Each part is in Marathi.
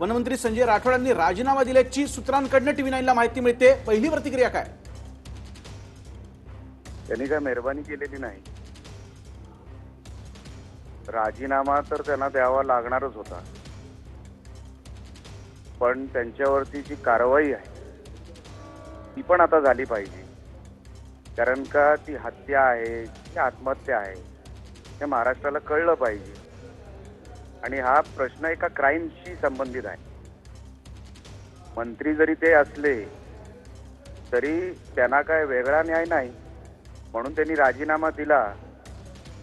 वनमंत्री संजय राठोड यांनी राजीनामा दिल्याची सूत्रांकडनं टीव्ही नाईनला माहिती मिळते. पहिली प्रतिक्रिया काय? त्यांनी काय मेहरबानी केलेली नाही. राजीनामा तर त्यांना द्यावा लागणारच होता. पण त्यांच्यावरती जी कारवाई आहे ती पण आता झाली पाहिजे. कारण का ती हत्या आहे ती आत्महत्या आहे हे महाराष्ट्राला कळलं पाहिजे. आणि हा प्रश्न एका क्राईमशी संबंधित आहे. मंत्री जरी ते असले तरी त्यांना काय वेगळा न्याय नाही म्हणून त्यांनी राजीनामा दिला.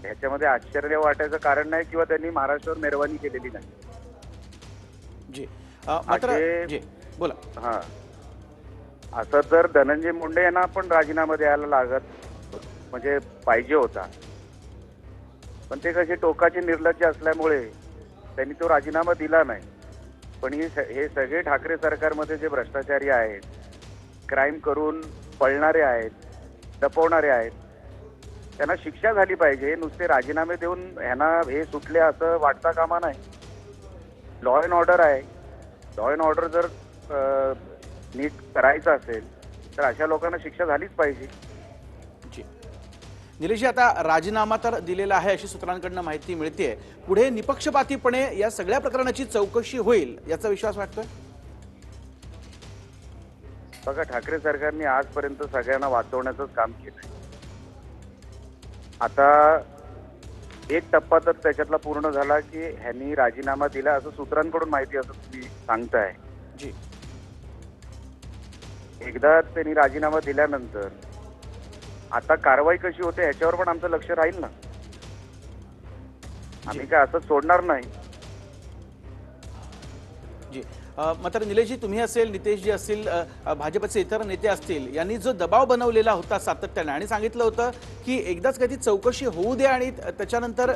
ह्याच्यामध्ये आश्चर्य वाटायचं कारण नाही किंवा त्यांनी महाराष्ट्रावर मेहरबानी केलेली नाही. जी. अ, मात्र असे- जी बोला. हा. असं तर धनंजय मुंडे यांना पण राजीनामा द्यायला लागत म्हणजे पाहिजे होता. पण ते कसे टोकाचे निर्लज्ज असल्यामुळे त्यांनी तो राजीनामा दिला नाही. पण हे स- हे सगळे ठाकरे सरकारमध्ये जे भ्रष्टाचारी आहेत क्राईम करून पळणारे आहेत दपवणारे आहेत त्यांना शिक्षा झाली पाहिजे. नुसते राजीनामे देऊन ह्यांना हे सुटले असं वाटता कामा नाही. लॉ अँड ऑर्डर आहे. लॉ अँड ऑर्डर जर नीट करायचं असेल तर अशा लोकांना शिक्षा झालीच पाहिजे. जी. निलेशजी आता राजीनामा तर दिलेला आहे अशी सूत्रांकडनं माहिती मिळते पुढे निपक्षपातीपणे या सगळ्या प्रकरणाची चौकशी होईल याचा विश्वास वाटतोय? बघा ठाकरे सरकारने आजपर्यंत सगळ्यांना वाचवण्याचंच काम केलंय. आता एक टप्पा तर त्याच्यातला पूर्ण झाला की ह्यांनी राजीनामा दिला असं सूत्रांकडून माहिती असं तुम्ही सांगताय. जी. एकदा त्यांनी राजीनामा दिल्यानंतर आता कारवाई कशी होते ह्याच्यावर पण आमचं लक्ष राहील ना. आम्ही काय असं सोडणार नाही. जी. मात्र निलेशजी तुम्ही असेल नितेशजी असतील भाजपचे इतर नेते असतील यांनी जो दबाव बनवलेला होता सातत्याने आणि सांगितलं होतं की एकदाच कधी चौकशी होऊ दे आणि त्याच्यानंतर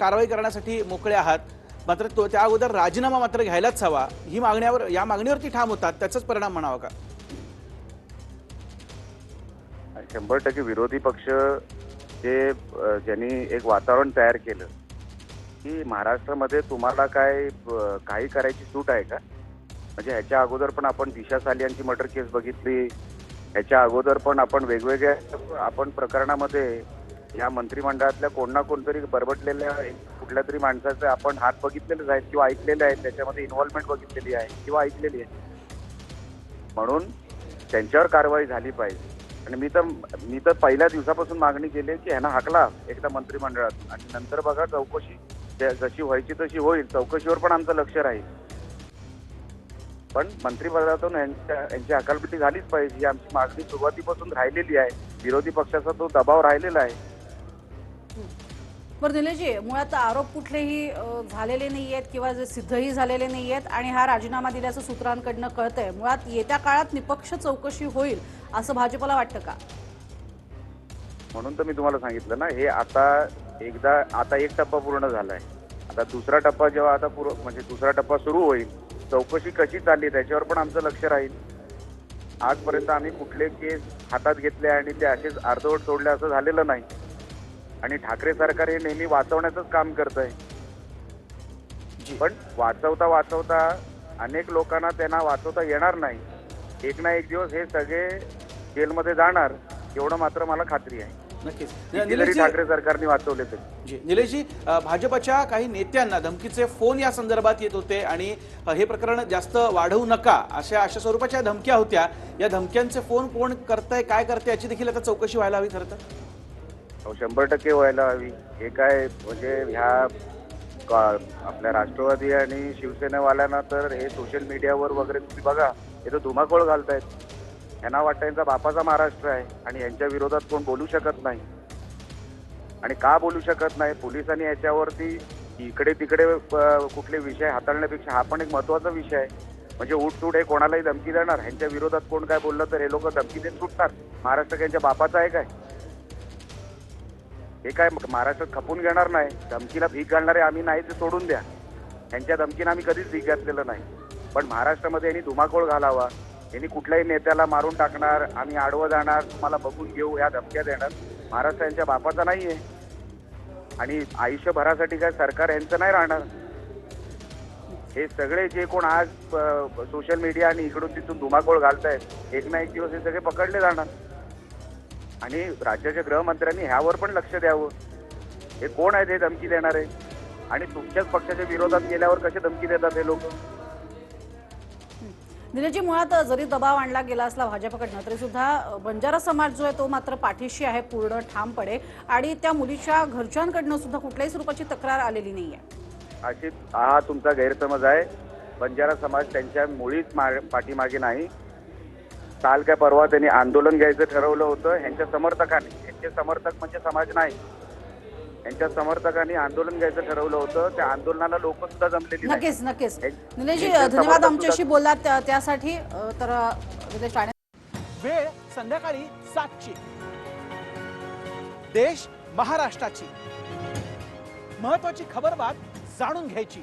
कारवाई करण्यासाठी मोकळे आहात. मात्र तो त्या अगोदर राजीनामा मात्र घ्यायलाच हवा. ही मागण्यावर या मागणीवरती ठाम होतात त्याचाच परिणाम म्हणावा का? शंभर टक्के विरोधी पक्ष जे ज्यांनी एक वातावरण तयार केलं की महाराष्ट्रामध्ये तुम्हाला काय काही करायची सूट आहे का? म्हणजे ह्याच्या अगोदर पण आपण दिशा सालियांची मर्डर केस बघितली. ह्याच्या अगोदर पण आपण वेगवेगळ्या आपण प्रकरणामध्ये या मंत्रिमंडळातल्या कोण ना कोणतरी बरबटलेल्या कुठल्या तरी माणसाचे आपण हात बघितलेलेच आहेत किंवा ऐकलेले आहेत त्याच्यामध्ये इन्व्हॉल्वमेंट बघितलेली आहे किंवा ऐकलेली आहे. म्हणून त्यांच्यावर कारवाई झाली पाहिजे. आणि मी तर मी तर पहिल्या दिवसापासून मागणी केली आहे की ह्यांना हाकला एकदा मंत्रिमंडळात. आणि नंतर बघा चौकशी. जशी व्हायची तशी होईल. चौकशीवर पण आमचं लक्ष राहील. पण मंत्रिपदातून यांच्या यांची हकालपट्टी झालीच पाहिजे. ही आमची मागणी सुरुवातीपासून राहिलेली आहे. विरोधी पक्षाचा तो दबाव राहिलेला आहे. बरं दिनेशजी मुळात आरोप कुठलेही झालेले नाही आहेत किंवा जे सिद्धही झालेले नाही आहेत आणि हा राजीनामा दिल्याचं सूत्रांकडनं कळतंय. मुळात येत्या काळात निपक्ष चौकशी होईल असं भाजपला वाटतं का? म्हणून तर मी तुम्हाला सांगितलं ना हे आता एकदा आता एक टप्पा पूर्ण झालाय. आता दुसरा टप्पा जेव्हा आता पूर्ण म्हणजे दुसरा टप्पा सुरू होईल चौकशी कशी चालली त्याच्यावर पण आमचं लक्ष राहील. आजपर्यंत आम्ही कुठले केस हातात घेतले आणि ते असेच अर्धवट सोडले असं झालेलं नाही. आणि ठाकरे सरकार हे नेहमी वाचवण्याचंच काम करत आहे पण वाचवता वाचवता अनेक लोकांना त्यांना वाचवता येणार नाही. एक ना एक दिवस हे सगळे जेलमध्ये जाणार एवढं मात्र मला खात्री आहे. नक्कीच. ठाकरे सरकारने वाचवले जी. निलेशजी भाजपच्या काही नेत्यांना धमकीचे फोन या संदर्भात येत होते आणि हे प्रकरण जास्त वाढवू नका अशा अशा स्वरूपाच्या धमक्या होत्या. या धमक्यांचे फोन कोण करताय काय करते याची देखील आता चौकशी व्हायला हवी खरं तर. शंभर टक्के व्हायला हवी. हे काय म्हणजे ह्या का- आपल्या राष्ट्रवादी आणि शिवसेनेवाल्यांना तर हे सोशल मीडियावर वगैरे तुम्ही बघा हे तर धुमाकूळ घालतायत. यांना वाटतं यांचा बापाचा महाराष्ट्र आहे आणि यांच्या विरोधात कोण बोलू शकत नाही. आणि का बोलू शकत नाही? पोलिसांनी याच्यावरती इकडे तिकडे कुठले विषय हाताळण्यापेक्षा हा पण एक महत्त्वाचा विषय आहे. म्हणजे उठसूट हे कोणालाही धमकी देणार? ह्यांच्या विरोधात कोण काय बोललं तर हे लोक धमकी देत सुटणार. महाराष्ट्र यांच्या बापाचा आहे काय? हे काय महाराष्ट्रात खपून घेणार नाही? धमकीला भीक घालणारे आम्ही नाही ते सोडून द्या. त्यांच्या धमकीनं आम्ही कधीच भीक घातलेलं नाही. पण महाराष्ट्रामध्ये यांनी धुमाकूळ घालावा. यांनी कुठल्याही नेत्याला मारून टाकणार आम्ही आडवं जाणार तुम्हाला बघून घेऊ या धमक्या देणार. महाराष्ट्र यांच्या बापाचा नाही आहे आणि आयुष्यभरासाठी काय सरकार यांचं नाही राहणार? हे सगळे जे कोण आज सोशल मीडिया आणि इकडून तिथून धुमाकूळ घालतायत एक ना एक दिवस हे सगळे पकडले जाणार. आणि राज्याच्या गृहमंत्र्यांनी ह्यावर पण लक्ष द्यावं. हे कोण आहेत हे धमकी देणारे? आणि तुमच्याच पक्षाच्या विरोधात गेल्यावर कसे धमकी देतात हे लोक? निलेशजी मुळात जरी दबाव आणला गेला असला भाजपकडनं तरी सुद्धा बंजारा समाज जो आहे तो मात्र पाठीशी आहे पूर्ण ठामपणे आणि त्या मुलीच्या घरच्यांकडनं सुद्धा कुठल्याही स्वरूपाची तक्रार आलेली नाहीये. अशी हा तुमचा गैरसमज आहे. बंजारा समाज त्यांच्या मुळीच पाठीमागे नाही. काल काय परवा त्यांनी आंदोलन घ्यायचं ठरवलं होतं ह्यांच्या समर्थकांनी. ह्यांचे समर्थक म्हणजे समाज नाही. यांच्या समर्थकांनी आंदोलन घ्यायचं ठरवलं होतं त्या आंदोलनाला लोक सुद्धा जमलेली नाही. नक्कीच नक्कीच. निलेशजी हे धन्यवाद आमच्याशी बोललात त्या- त्यासाठी तर निलेश राणे वेळ संध्याकाळी सातची. देश महाराष्ट्राची. महत्वाची खबरबात जाणून घ्यायची.